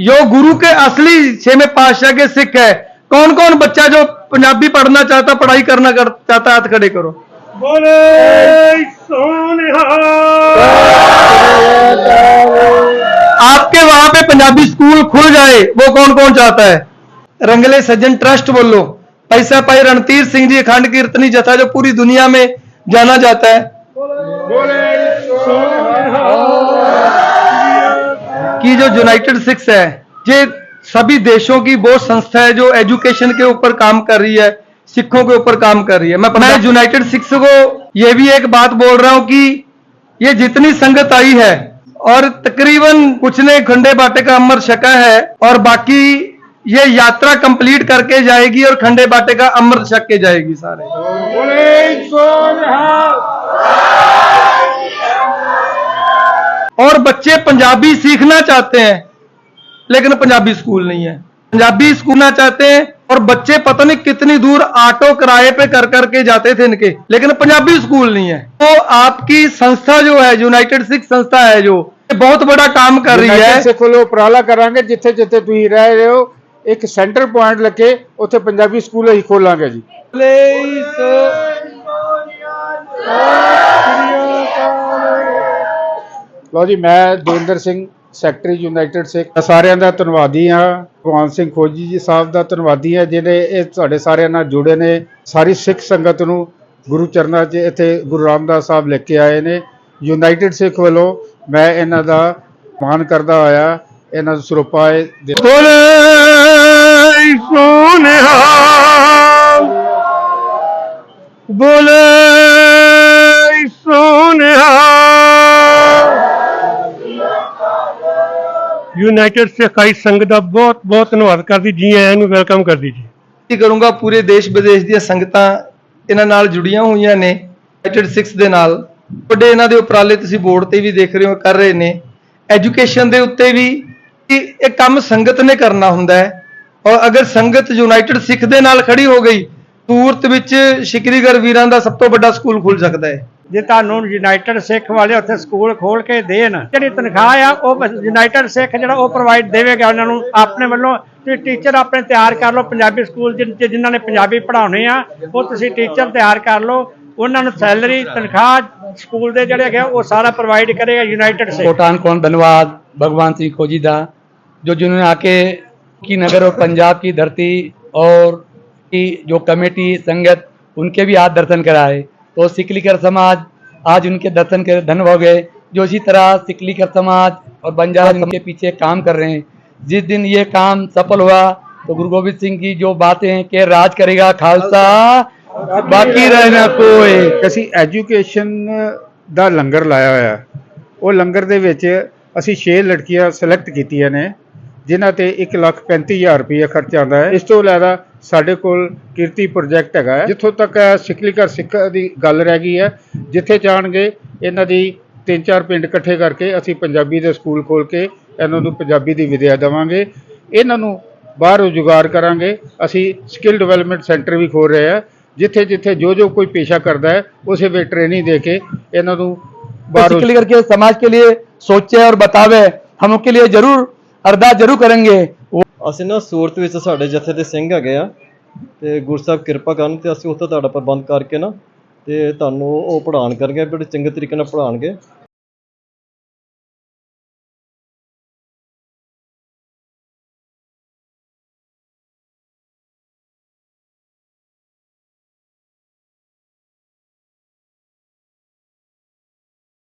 यो गुरु के असली छेवे पातशाह के सिख है। कौन कौन बच्चा जो पंजाबी पढ़ना चाहता पढ़ाई करना कर, चाहता हाथ खड़े करो। बोले आपके वहाँ पे पंजाबी स्कूल खुल जाए वो कौन कौन चाहता है? रंगले सज्जन ट्रस्ट बोलो। पैसा पाई रणतीर सिंह जी अखंड कीर्तनी जथा जो पूरी दुनिया में जाना जाता है। बोले, बोले कि जो यूनाइटेड सिक्स है ये सभी देशों की वो संस्था है जो एजुकेशन के ऊपर काम कर रही है सिखों के ऊपर काम कर रही है। मैं मैं यूनाइटेड सिक्स को ये भी एक बात बोल रहा हूँ कि ये जितनी संगत आई है और तकरीबन कुछ ने खंडे बाटे का अमर छका है और बाकी ये यात्रा कंप्लीट करके जाएगी और खंडे बाटे का अमृत छक के जाएगी सारे। और बच्चे पंजाबी सीखना चाहते हैं लेकिन पंजाबी स्कूल नहीं है पंजाबी सीखना चाहते हैं और बच्चे पता नहीं कितनी दूर ऑटो किराए पे कर करके जाते थे इनके लेकिन पंजाबी स्कूल नहीं है तो आपकी संस्था जो है यूनाइटेड सिख संस्था है जो ये बहुत बड़ा काम कर रही है ਯੂਨਾਈਟਿਡ ਸਿੱਖ ਵੱਲੋਂ ਉਪਰਾਲਾ ਕਰਾਂਗੇ ਜਿੱਥੇ ਜਿੱਥੇ ਤੁਸੀਂ ਰਹਿ ਰਹੇ ਹੋ ਇੱਕ ਸੈਂਟਰ ਪੁਆਇੰਟ ਲੱਗੇ ਉੱਥੇ ਪੰਜਾਬੀ ਸਕੂਲ ਅਸੀਂ ਖੋਲਾਂਗੇ ਜੀ ਲਓ ਜੀ, ਮੈਂ ਦੇਵਿੰਦਰ ਸਿੰਘ ਸੈਕਟਰੀ ਯੂਨਾਈਟਿਡ ਸਿੱਖ ਸਾਰਿਆਂ ਦਾ ਧੰਨਵਾਦੀ ਹਾਂ, ਭਗਵਾਨ ਸਿੰਘ ਖੋਜੀ ਜੀ ਸਾਹਿਬ ਦਾ ਧੰਨਵਾਦੀ ਹਾਂ ਜਿਹੜੇ ਇਹ ਤੁਹਾਡੇ ਸਾਰਿਆਂ ਨਾਲ ਜੁੜੇ ਨੇ। ਸਾਰੀ ਸਿੱਖ ਸੰਗਤ ਨੂੰ ਗੁਰੂ ਚਰਨਾਂ 'ਚ ਇੱਥੇ ਗੁਰੂ ਰਾਮਦਾਸ ਸਾਹਿਬ ਲੈ ਕੇ ਆਏ ਨੇ। ਯੂਨਾਈਟਿਡ ਸਿੱਖ ਵੱਲੋਂ ਮੈਂ ਇਹਨਾਂ ਦਾ ਮਾਣ ਕਰਦਾ ਹੋਇਆ ਇਹਨਾਂ ਦਾ ਸਰੂਪਾ ਇਹ ਬੋਲੇ ਸੋਨਿਹਾਲ ਬੋਲੇ ਯੂਨਾਈਟਿਡ ਸਿੱਖਾਈ ਸੰਘ ਦਾ ਬਹੁਤ ਬਹੁਤ ਧੰਨਵਾਦ ਕਰਦੀ, ਜੀ ਆਇਆਂ ਨੂੰ ਵੈਲਕਮ ਕਰਦੀ ਜੀ। ਕੀ ਕਰੂੰਗਾ, ਪੂਰੇ ਦੇਸ਼ ਵਿਦੇਸ਼ ਦੀਆਂ ਸੰਗਤਾਂ ਇਹਨਾਂ ਨਾਲ ਜੁੜੀਆਂ ਹੋਈਆਂ ਨੇ, ਯੂਨਾਈਟਿਡ ਸਿਕਸ ਦੇ ਨਾਲ। ਵੱਡੇ ਇਹਨਾਂ ਦੇ ਉਪਰਾਲੇ ਤੁਸੀਂ ਬੋਰਡ ਤੇ ਵੀ ਦੇਖ ਰਹੇ ਹੋ, ਕਰ ਰਹੇ ਨੇ। ਐਜੂਕੇਸ਼ਨ ਦੇ ਉੱਤੇ ਵੀ ਇਹ ਕੰਮ ਸੰਗਤ ਨੇ ਕਰਨਾ ਹੁੰਦਾ ਹੈ। ਔਰ ਅਗਰ ਸੰਗਤ ਯੂਨਾਈਟਿਡ ਸਿੱਖ ਦੇ ਨਾਲ ਖੜੀ ਹੋ ਗਈ ਸੂਰਤ ਵਿੱਚ ਸ਼ਿਕਰੀਗਰ ਵੀਰਾਂ ਦਾ ਸਭ ਤੋਂ ਵੱਡਾ ਸਕੂਲ ਖੁੱਲ ਸਕਦਾ ਹੈ। ਜੇ ਤੁਹਾਨੂੰ ਯੂਨਾਈਟਿਡ ਸਿੱਖ ਵਾਲੇ ਉੱਥੇ ਸਕੂਲ ਖੋਲ ਕੇ ਦੇਣ ਜਿਹੜੀ ਤਨਖਾਹ ਆ ਉਹ ਯੂਨਾਈਟਿਡ ਸਿੱਖ ਜਿਹੜਾ ਉਹ ਪ੍ਰੋਵਾਈਡ ਦੇਵੇਗਾ ਉਹਨਾਂ ਨੂੰ ਆਪਣੇ ਵੱਲੋਂ ਤੁਸੀਂ ਟੀਚਰ ਆਪਣੇ ਤਿਆਰ ਕਰ ਲਓ ਪੰਜਾਬੀ ਸਕੂਲ ਜਿ- ਜਿ- ਜਿਨ੍ਹਾਂ ਨੇ ਪੰਜਾਬੀ ਪੜ੍ਹਾਉਣੇ ਆ ਉਹ ਤੁਸੀਂ ਟੀਚਰ ਤਿਆਰ ਕਰ ਲਓ ਉਹਨਾਂ ਨੂੰ ਸੈਲਰੀ ਤਨਖਾਹ ਸਕੂਲ ਦੇ ਜਿਹੜੇ ਹੈਗੇ ਆ, ਉਹ ਸਾਰਾ ਪ੍ਰੋਵਾਈਡ ਕਰੇਗਾ ਯੂਨਾਈਟਿਡ ਸਿੱਖ कोटान कौन धन्यवाद भगवान सिंह खोजीदा जो जिन्होंने आके की नगर और पंजाब की धरती और की जो कमेटी संगत उनके भी आज दर्शन कराए तो सिकलीकर समाज आज उनके दर्शन कर धन्य हो गए जो इसी तरह सिकलीकर समाज और बंजारा समाज के पीछे काम कर रहे हैं जिस दिन ये काम सफल हुआ तो गुरु गोविंद सिंह की जो बातें हैं कि राज करेगा खालसा बाकी रहना कोई ਅਸੀਂ ਐਜੂਕੇਸ਼ਨ ਦਾ ਲੰਗਰ ਲਾਇਆ ਹੋਇਆ ਹੈ। ਉਹ ਲੰਗਰ ਦੇ ਵਿੱਚ ਅਸੀਂ 6 ਲੜਕੀਆਂ ਸਿਲੈਕਟ ਕੀਤੀਆਂ ਨੇ ਜਿਨ੍ਹਾਂ ਤੇ 135000 ਰੁਪਏ ਖਰਚ ਆਉਂਦਾ ਹੈ ਇਸ ਤੋਂ ਇਲਾਵਾ ਸਾਡੇ ਕੋਲ ਕੀਰਤੀ ਪ੍ਰੋਜੈਕਟ ਹੈਗਾ ਹੈ ਜਿੱਥੋਂ ਤੱਕ ਸਿੱਖਲੀਕਰ ਸਿੱਖ ਦੀ ਗੱਲ ਰਹਿ ਗਈ ਹੈ ਜਿੱਥੇ ਚਾਹਣਗੇ ਇਹਨਾਂ ਦੀ ਤਿੰਨ ਚਾਰ ਪਿੰਡ ਇਕੱਠੇ ਕਰਕੇ ਅਸੀਂ ਪੰਜਾਬੀ ਦੇ ਸਕੂਲ ਖੋਲ ਕੇ ਇਹਨਾਂ ਨੂੰ ਪੰਜਾਬੀ ਦੀ ਵਿਦਿਆ ਦੇਵਾਂਗੇ ਇਹਨਾਂ ਨੂੰ ਬਾਹਰ ਰੁਜ਼ਗਾਰ ਕਰਾਂਗੇ ਅਸੀਂ ਸਕਿੱਲ ਡਿਵੈਲਪਮੈਂਟ ਸੈਂਟਰ ਵੀ ਖੋਲ ਰਹੇ ਹਾਂ ਜਿੱਥੇ ਜਿੱਥੇ ਜੋ ਜੋ ਕੋਈ ਪੇਸ਼ਾ ਕਰਦਾ ਹੈ ਉਸੇ ਵੇ ਟ੍ਰੇਨਿੰਗ ਦੇ ਕੇ ਇਹਨਾਂ ਨੂੰ ਬਾਹਰ सिकली करके समाज के लिए सोचे और बतावे हम उनके लिए जरूर अरदास जरूर करेंगे ਉਹ ਅਸੀਂ ਨਾ ਸੂਰਤ ਵਿੱਚ ਸਾਡੇ ਜਥੇ ਦੇ ਸਿੰਘ ਹੈਗੇ ਆ ਤੇ ਗੁਰਸਾਹਿਬ ਕਿਰਪਾ ਕਰਨ ਤੇ ਅਸੀਂ ਉੱਥੇ ਤੁਹਾਡਾ ਪ੍ਰਬੰਧ ਕਰਕੇ ਨਾ ਤੇ ਤੁਹਾਨੂੰ ਉਹ ਪੜ੍ਹਾਉਣ ਕਰਨਗੇ ਬੜੇ ਚੰਗੇ ਤਰੀਕੇ ਨਾਲ ਪੜ੍ਹਾਉਣਗੇ।